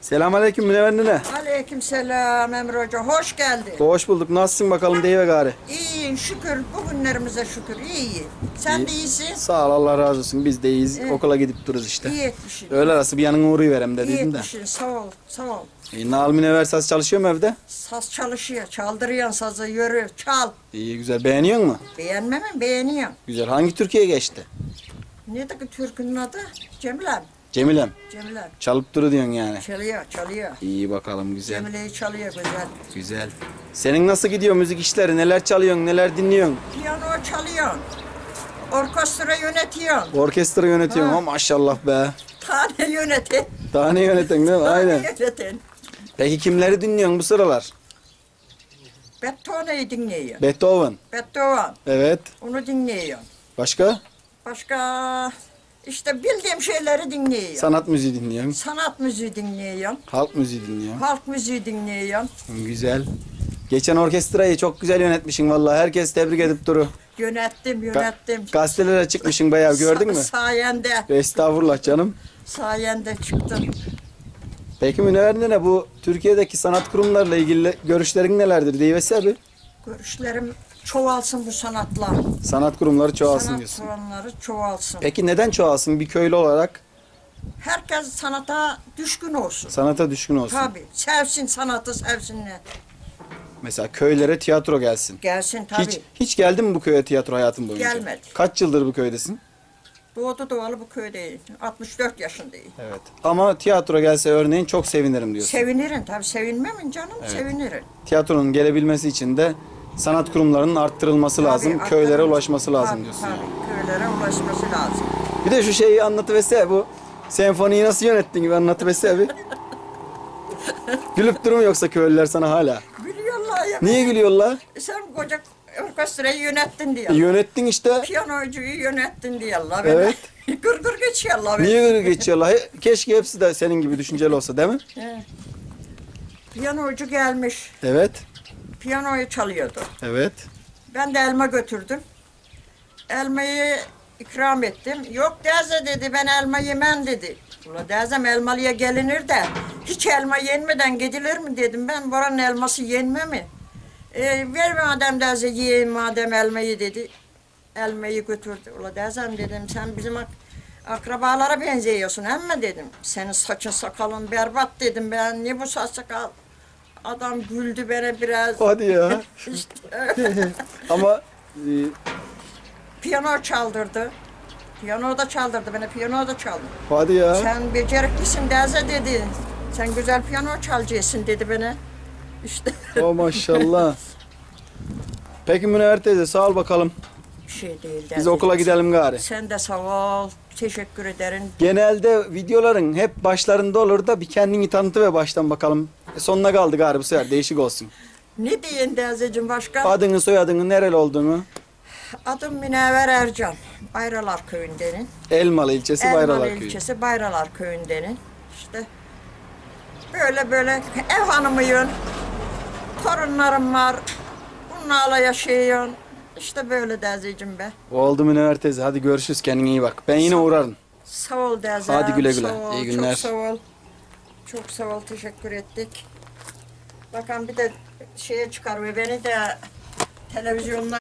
Selamünaleyküm Münevver nene. Aleyküm selam Emre Hoca. Hoş geldin. Hoş bulduk. Nasılsın bakalım deyiver gari. İyiyim şükür. Bugünlerimize şükür. İyi. Sen de iyisin. Sağ ol Allah razı olsun. Biz de iyiyiz. Evet. Okula gidip dururuz işte. İyi etmişsin. Öğle arası bir yanına uğrayıverem İyi dediydim de. etmişsin. Sağ ol. Sağ ol. E, Nal Münevver saz çalışıyor mu evde? Saz çalışıyor. Çaldırıyorsun sazı. Yürü. Çal. İyi güzel. Beğeniyor mu? Beğenmem mi? Beğeniyorum. Güzel. Hangi Türkiye geçti? Neydi ki türkünün adı? Cemilem. Cemilem. Cemilem. Çalıp duru diyorsun yani. Çalıyor. Çalıyor. İyi bakalım güzel. Cemile'yi çalıyor güzel. Güzel. Senin nasıl gidiyor müzik işleri? Neler çalıyorsun? Neler dinliyorsun? Piyano çalıyorsun. Orkestra yönetiyorsun. Orkestra yönetiyorsun. Ha. Ha. maşallah be. Tane yönetin. Daha ne yönetiyorsun değil mi? Tane Aynen. yönetin. Peki kimleri dinliyorsun bu sıralar? Beethoven'i dinliyor. Beethoven. Beethoven. Evet. Onu dinliyor. Başka? Başka işte bildiğim şeyleri dinliyor. Sanat müziği dinliyorsun. Sanat müziği dinliyorum. Halk müziği dinliyorsun. Halk müziği dinliyorum. Güzel. Geçen orkestrayı çok güzel yönetmişsin vallahi. Herkes tebrik edip duru. Yönettim, Ga- yönettim. gazetelere çıkmışsın bayağı gördün mü? Sa- sayende, Estağfurullah canım. sayende çıktım. Peki Münevver nene bu Türkiye'deki sanat kurumlarıyla ilgili görüşlerin nelerdir? Deyvesi abi. Görüşlerim çoğalsın bu sanatlar. Sanat kurumları çoğalsın Sanat diyorsun. kuranları çoğalsın. Peki neden çoğalsın bir köylü olarak? Herkes sanata düşkün olsun. Sanata düşkün olsun. Tabii. Sevsin sanatı, sevsinler. Mesela köylere tiyatro gelsin. Gelsin tabii. Hiç hiç geldin mi bu köye tiyatro hayatın boyunca? Gelmedi. Kaç yıldır bu köydesin? Doğdu doğalı bu köydeyim. 64 yaşındayım. Evet. Ama tiyatro gelse örneğin çok sevinirim diyorsun. Sevinirim tabii. Sevinmem mi canım? Sevinirim. Tiyatronun gelebilmesi için de sanat kurumlarının arttırılması lazım, Tabii, köylere ulaşması lazım Tabii, diyorsun. Tabii, köylere ulaşması lazım. Bir de şu şeyi anlatıverse bu senfoniyi nasıl yönettin gibi anlatıverse abi. Gülüp durum yoksa köylüler sana hala. Gülüyorlar ya. Niye gülüyorlar? Sen koca orkestrayı yönettin diye. E, yönettin işte. Piyanocuyu yönettin diyorlar. Evet. gır gır geçiyorlar. Niye böyle geçiyorlar? He- Keşke hepsi de senin gibi düşünceli olsa değil mi? He. Piyanocu gelmiş. Evet. Piyanoyu çalıyordu. Evet. Ben de elma götürdüm. Elmayı ikram ettim. Yok Deze dedi ben elma yemem dedi. Ula Dezem elmalıya gelinir de hiç elma yenmeden gidilir mi dedim ben. Buranın elması yenme mi? E, ver madem Deze yiyeyim madem elmayı dedi. Elmayı götürdü. Ula Dezem dedim sen bizim ak- akrabalara benziyorsun ama dedim. Senin saçın sakalın berbat dedim ben. Ne bu saç sakal? Adam güldü bana biraz. Hadi ya. Ama e, Piyano çaldırdı. Piyano da çaldırdı beni, piyano da çaldı. hadi ya. Sen beceriklisin Deze dedi. Sen güzel piyano çalacaksın dedi bana. İşte O maşallah. Peki Münevver teyze sağ ol bakalım. bir şey değil. Biz Deze. okula gidelim gari. Sen de sağ ol. Teşekkür ederim. Genelde videoların hep başlarında olur da bir kendini tanıtı ve baştan bakalım. E, sonuna kaldı gari bu sefer değişik olsun. Ne diyeyim Deze'cim başka? Adını soyadını nereli olduğunu. Adım Münevver Ercan. Bayralar köyündenin. Elmalı ilçesi Elmalı Bayralar Köyü. ilçesi Bayralar köyündenin. İşte böyle böyle ev hanımıyım. Torunlarım var. Bunlarla yaşıyorum. İşte böyle Deze'cim be. Oldu Münevver teyze hadi görüşürüz kendine iyi bak. Ben yine uğrarım. Sağ ol Deze. Hadi güle güle. Sağ ol, İyi günler. Çok sağ ol. Çok sağ ol. Teşekkür ettik. Bakalım bir de şeye çıkar ve beni de televizyonda